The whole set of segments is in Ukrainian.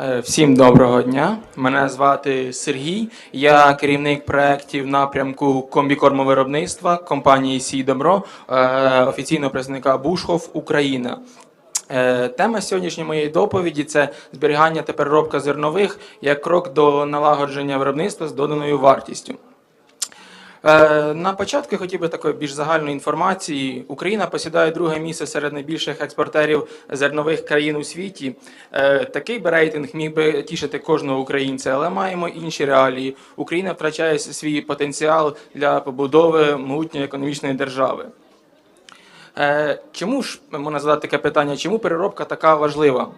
Е, Всім доброго дня. Мене звати Сергій. Я керівник проєктів напрямку комбікормовиробництва компанії Сій Добро, е, офіційного представника Бушхов Україна. Е, Тема сьогоднішньої моєї доповіді це зберігання та переробка зернових як крок до налагодження виробництва з доданою вартістю. Е, На початку хотів би такої більш загальної інформації. Україна посідає друге місце серед найбільших експортерів зернових країн у світі. Е, Такий би рейтинг міг би тішити кожного українця, але маємо інші реалії. Україна втрачає свій потенціал для побудови могутньої економічної держави. Е, Чому ж можна задати таке питання? Чому переробка така важлива?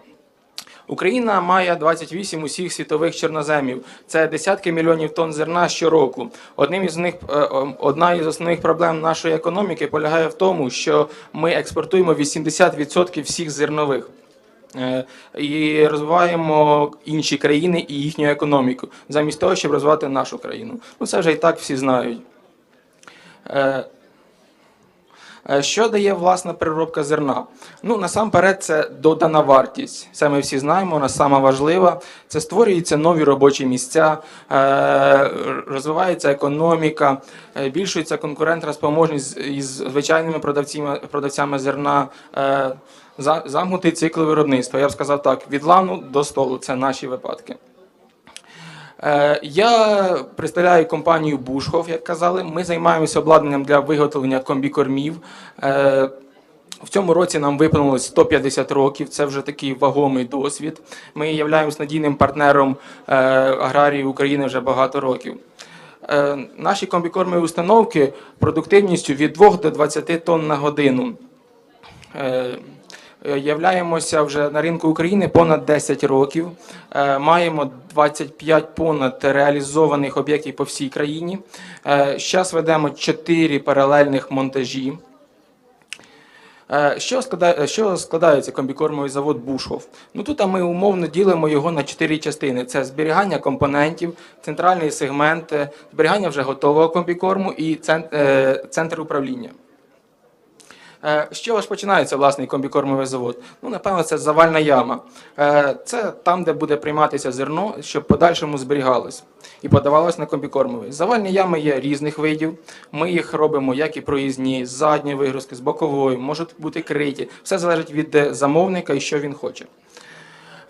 Україна має 28 усіх світових чорноземів. Це десятки мільйонів тонн зерна щороку. Одним із них е, е, одна із основних проблем нашої економіки полягає в тому, що ми експортуємо 80% всіх зернових. Е, І розвиваємо інші країни і їхню економіку, замість того, щоб розвивати нашу країну. Ну це вже і так всі знають. Е, Що дає власна переробка зерна? Ну насамперед, це додана вартість. Це ми всі знаємо, вона сама важлива. Це створюються нові робочі місця, е, розвивається економіка, е, збільшується конкурентна спроможність із звичайними продавцями, продавцями зерна. за- Замкнутий цикл виробництва. Я б сказав так: від лану до столу. Це наші випадки. Е, Я представляю компанію Бушхов, як казали. Ми займаємося обладнанням для виготовлення комбікормів. Е, В цьому році нам виповнилось 150 років. Це вже такий вагомий досвід. Ми являємось надійним партнером е, аграрії України вже багато років. Наші комбікормові установки продуктивністю від 2 до 20 тонн на годину. Е, е, Являємося вже на ринку України понад 10 років. Е, Маємо 25 понад реалізованих об'єктів по всій країні. Зараз ведемо 4 паралельних монтажі. Е, Що складає, що складається комбікормовий завод Бушхов? Ну тут ми умовно ділимо його на чотири частини: це зберігання компонентів, центральний сегмент, е, зберігання вже готового комбікорму і цен- е, центр управління. Е, З чого ж починається власний комбікормовий завод? Ну, напевно, це завальна яма. Е, Це там, де буде прийматися зерно, щоб подальшому зберігалось і подавалось на комбікормовий. Завальні ями є різних видів. Ми їх робимо як і проїзні, з задньої вигрузки, з бокової, можуть бути криті. Все залежить від е, замовника і що він хоче.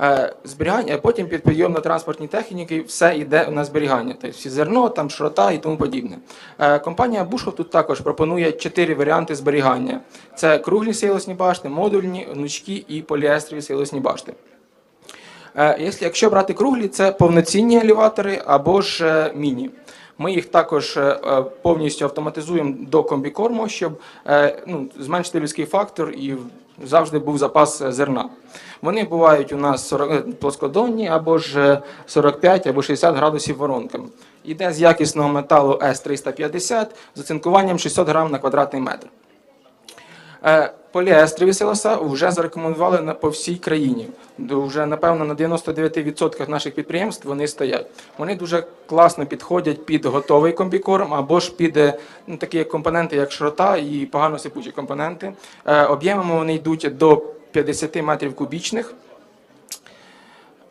Е, Зберігання, потім під підйомно-транспортні техніки все йде на зберігання. Тобто всі зерно, там шрота і тому подібне. Е, Компанія Бушхов тут також пропонує чотири варіанти зберігання: це круглі силосні башти, модульні, гнучкі і поліестрові силосні башти. Е, Якщо, брати круглі, це повноцінні елеватори або ж міні. Ми їх також повністю автоматизуємо до комбікорму, щоб ну, зменшити людський фактор і завжди був запас е, зерна. Вони бувають у нас 40, е, плоскодонні або ж е, 45 або 60 градусів воронками. Іде з якісного металу С350 з оцинкуванням 600 грам на квадратний метр. Е, Поліестрові силоса вже зарекомендували по всій країні. Вже напевно на 99% наших підприємств вони стоять. Вони дуже класно підходять під готовий комбікорм або ж під е, ну, такі компоненти, як шрота і погано сипучі компоненти. Е, Об'ємами вони йдуть до 50 метрів кубічних.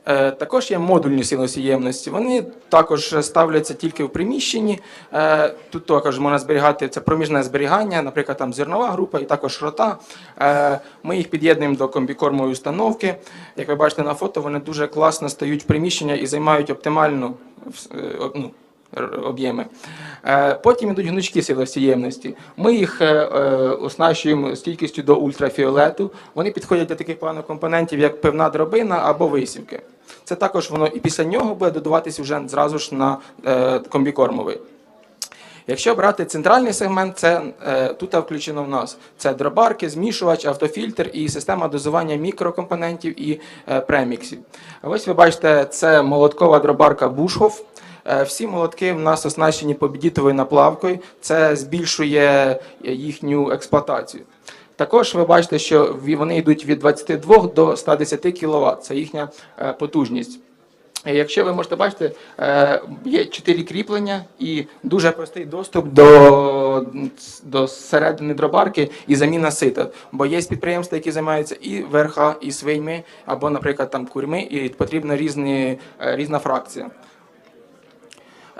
Е, Також є модульні силосіємності. Вони також ставляться тільки в приміщенні. Е, Тут також можна зберігати це проміжне зберігання, наприклад, там зернова група і також рота. Е, Ми їх під'єднуємо до комбікормової установки. Як ви бачите на фото, вони дуже класно стають в приміщення і займають оптимальну ну, об'єми. Потім йдуть гнучки силосіємності. Ми їх оснащуємо стійкістю до ультрафіолету. Вони підходять до таких плану компонентів, як пивна дробина або висівки. Це також воно і після нього буде додаватись вже зразу ж на е, комбікормовий. Якщо брати центральний сегмент, це е, тут включено в нас це дробарки, змішувач, автофільтр і система дозування мікрокомпонентів і е, преміксів. Ось ви бачите, це молоткова дробарка Бушхов. Е, Всі молотки в нас оснащені побідітовою наплавкою. Це збільшує їхню експлуатацію. Також ви бачите, що вони йдуть від 22 до 110 кВт. Це їхня е, потужність. Е, Якщо ви можете бачити, е, є чотири кріплення і дуже простий доступ до, до середини дробарки і заміна сита. Бо є підприємства, які займаються і верха, і свиньми, або, наприклад, там курми, і потрібна різні, різна фракція.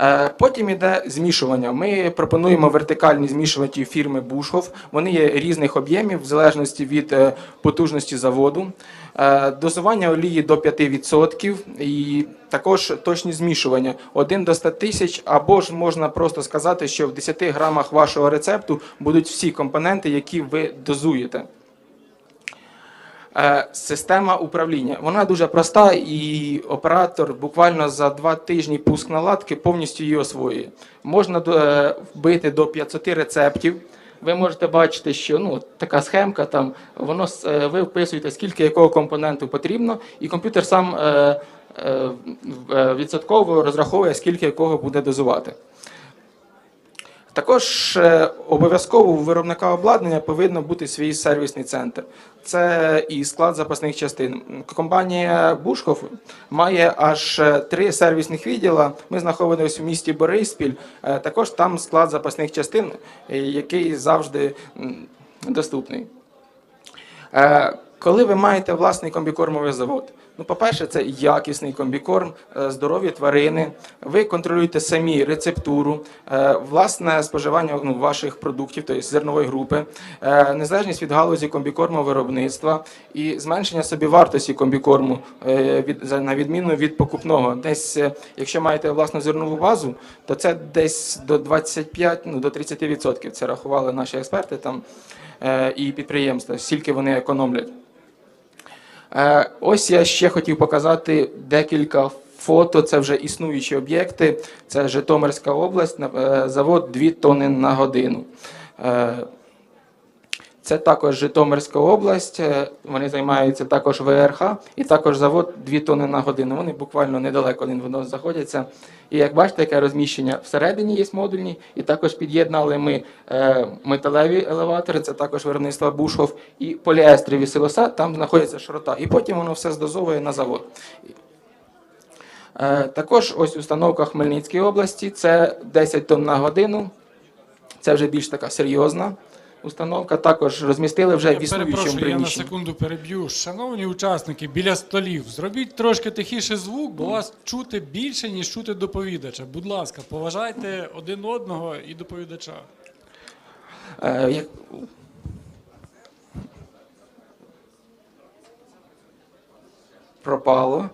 Е, Потім йде змішування. Ми пропонуємо вертикальні змішувачі фірми Бушхов. Вони є різних об'ємів в залежності від е, потужності заводу. Е, Дозування олії до 5% і також точні змішування 1 до 100 тисяч, або ж можна просто сказати, що в 10 грамах вашого рецепту будуть всі компоненти, які ви дозуєте. Е, Система управління. Вона дуже проста, і оператор буквально за два тижні пуск наладки повністю її освоює. Можна е, вбити до 500 рецептів. Ви можете бачити, що ну така схемка там воно е, ви вписуєте, скільки якого компоненту потрібно, і комп'ютер сам е, е, відсотково розраховує, скільки якого буде дозувати. Також е, обов'язково у виробника обладнання повинен бути свій сервісний центр. Це і склад запасних частин. Компанія Бушхов має аж е, три сервісних відділа. Ми знаходимося в місті Бориспіль. Е, Також там склад запасних частин, який завжди доступний. Коли ви маєте власний комбікормовий завод, ну, по-перше, це якісний комбікорм, е, здорові тварини. Ви контролюєте самі рецептуру, е, власне споживання ну, ваших продуктів, тобто зернової групи, е, незалежність від галузі комбікормового виробництва і зменшення собівартості комбікорму е, від, на відміну від покупного. Десь, якщо маєте власну зернову базу, то це десь до 25, ну, до 30%. Це рахували наші експерти там і підприємства, скільки вони економлять. Е, Ось я ще хотів показати декілька фото. Це вже існуючі об'єкти. Це Житомирська область, е, завод 2 тонни на годину. Це також Житомирська область. е, Вони займаються також ВРХ і також завод 2 тонни на годину. Вони буквально недалеко один в одного знаходяться. І як бачите, яке розміщення всередині є модульні, і також під'єднали ми е, металеві елеватори, це також виробництво Бушхов, і поліестрові силоса, там знаходиться шрота. І потім воно все здозовує на завод. Е, також ось установка Хмельницької області це 10 тонн на годину. Це вже більш така серйозна установка. Також розмістили вже в Я існуючому перепрошую, я на секунду переб'ю. Шановні учасники, біля столів, зробіть трошки тихіше звук, бо вас чути більше, ніж чути доповідача. Будь ласка, поважайте один одного і доповідача. Е, як... Пропало.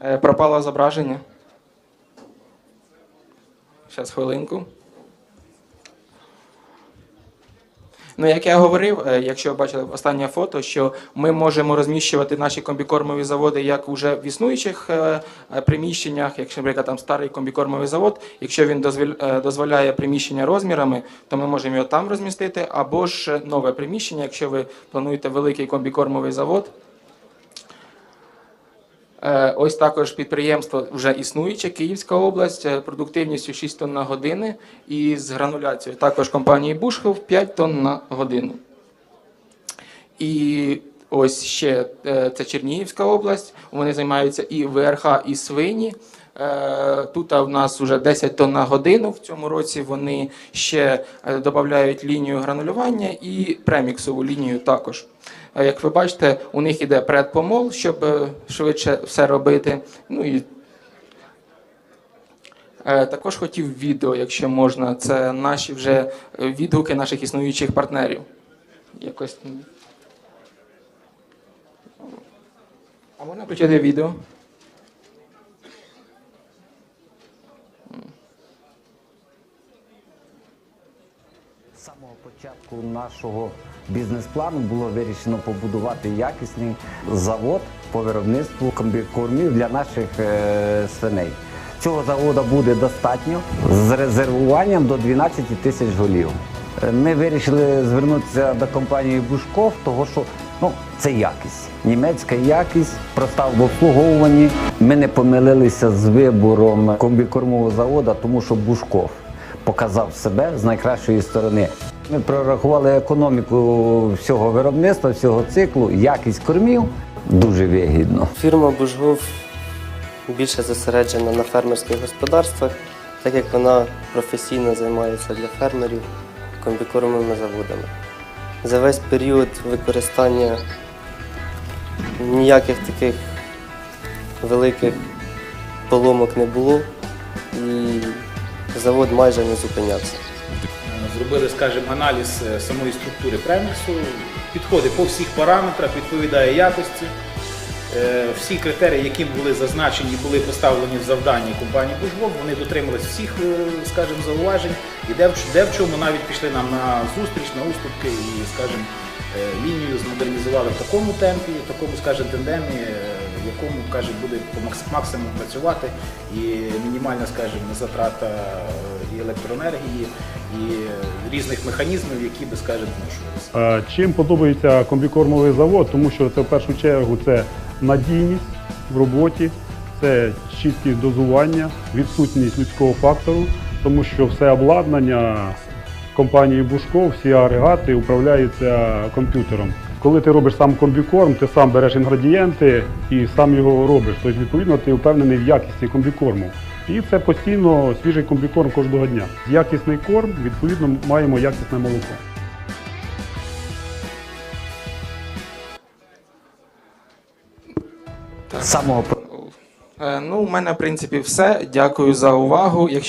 Е, Пропало зображення. Зараз хвилинку. Ну, як я говорив, е, якщо ви бачили останнє фото, що ми можемо розміщувати наші комбікормові заводи як уже в існуючих е, е, приміщеннях, якщо, наприклад, там старий комбікормовий завод, якщо він дозволяє приміщення розмірами, то ми можемо його там розмістити, або ж нове приміщення, якщо ви плануєте великий комбікормовий завод. Е, Ось також підприємство вже існуюче, Київська область, е, продуктивністю 6 тонн на години і з грануляцією також компанії Бушхов 5 тонн на годину. І ось ще е, це Чернігівська область. Вони займаються і ВРХ, і свині. Тут у нас вже 10 тонн на годину. В цьому році вони ще додають лінію гранулювання і преміксову лінію також. Як ви бачите, у них іде предпомол, щоб е, швидше все робити. Ну і Е, Також хотів відео, якщо можна. Це наші вже відгуки наших існуючих партнерів. Якось. А можна включити відео? З самого початку нашого бізнес-плану було вирішено побудувати якісний завод по виробництву комбікормів для наших е, свиней. Цього заводу буде достатньо з резервуванням до 12 тисяч голів. Е, Ми вирішили звернутися до компанії Бушков, того що ну, це якість. Німецька якість, проста в обслуговуванні. Ми не помилилися з вибором комбікормового заводу, тому що Бушков показав себе з найкращої сторони. Ми прорахували економіку всього виробництва, всього циклу, якість кормів дуже вигідно. Фірма Бужгов більше зосереджена на фермерських господарствах, так як вона професійно займається для фермерів комбікормовими заводами. За весь період використання ніяких таких великих поломок не було і завод майже не зупинявся. Зробили, скажімо, аналіз е, самої структури преміксу, підходить по всіх параметрах, відповідає якості. Е, Всі критерії, які були зазначені, були поставлені в завданні компанії Бужбок, вони дотримались всіх, е, скажімо, зауважень і де в, де в чому навіть пішли нам на зустріч, на уступки і, скажімо, лінію змодернізували в такому темпі, в такому, скажімо, тендемі, в якому, каже, буде по максимуму працювати і мінімальна, скажімо, затрата е, і електроенергії, і різних механізмів, які би, скажімо, зношувалися. Чим подобається комбікормовий завод, тому що це в першу чергу це надійність в роботі, це чіткість дозування, відсутність людського фактору, тому що все обладнання компанії Бушко, всі агрегати управляються комп'ютером. Коли ти робиш сам комбікорм, ти сам береш інгредієнти і сам його робиш. Тобто, відповідно, ти впевнений в якісті комбікорму. І це постійно свіжий комбікорм кожного дня. Якісний корм, відповідно, маємо якісне молоко. Самого Е, Ну, у мене, в принципі, все. Дякую за увагу. Якщо